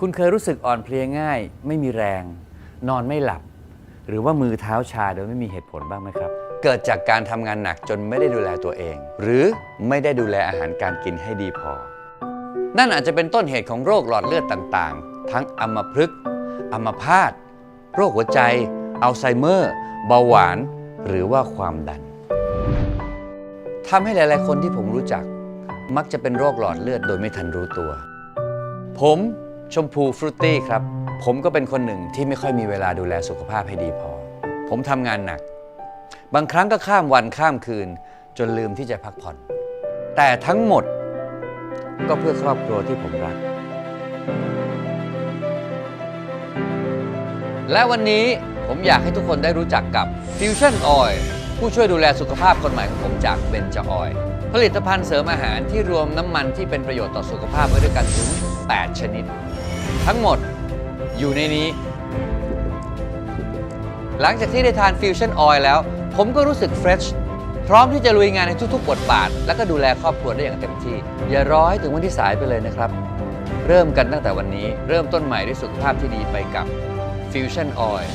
คุณเคยรู้สึกอ่อนเพลียง่าย ไม่มีแรง นอนไม่หลับ หรือว่ามือเท้าชาโดยไม่มีเหตุผลบ้างไหมครับ เกิดจากการทำงานหนักจนไม่ได้ดูแลตัวเอง หรือไม่ได้ดูแลอาหารการกินให้ดีพอ นั่นอาจจะเป็นต้นเหตุของโรคหลอดเลือดต่างๆ ทั้งอัมพฤกษ์อัมพาตโรคหัวใจ อัลไซเมอร์ เบาหวาน หรือว่าความดันทำให้หลาย ๆ คนที่ผมรู้จัก มักจะเป็นโรคหลอดเลือดโดยไม่ทันรู้ตัว ผม ชมพูฟรุตตี้ครับ ผมก็เป็นคนหนึ่งที่ไม่ค่อยมีเวลาดูแลสุขภาพให้ดีพอ ผมทำงานหนัก บางครั้งก็ข้ามวันข้ามคืน จนลืมที่จะพักผ่อน แต่ทั้งหมดก็เพื่อครอบครัวที่ผมรัก และวันนี้ผมอยากให้ทุกคนได้รู้จักกับ Fusion Oil ผู้ช่วยดูแลสุขภาพคนใหม่ของผมจากเบนจ o อ l ผลิตภัณฑ์เสริมอาหารที่รวมน้ำมันที่เป็นประโยชน์ต่อสุขภาพไว้ด้วยกันถึง 8 ชนิด ทั้งหมดอยู่ในนี้ หลังจากที่ได้ทานฟิวชั่นออยล์แล้ว ผมก็รู้สึกเฟรชพร้อมที่จะลุยงานในทุกๆ บทบาท และก็ดูแลครอบครัวได้อย่างเต็มที่ อย่ารอให้ถึงวันที่สายไปเลยนะครับ เริ่มกันตั้งแต่วันนี้ เริ่มต้นใหม่ด้วยสุขภาพที่ดีไปกับ Fusion Oil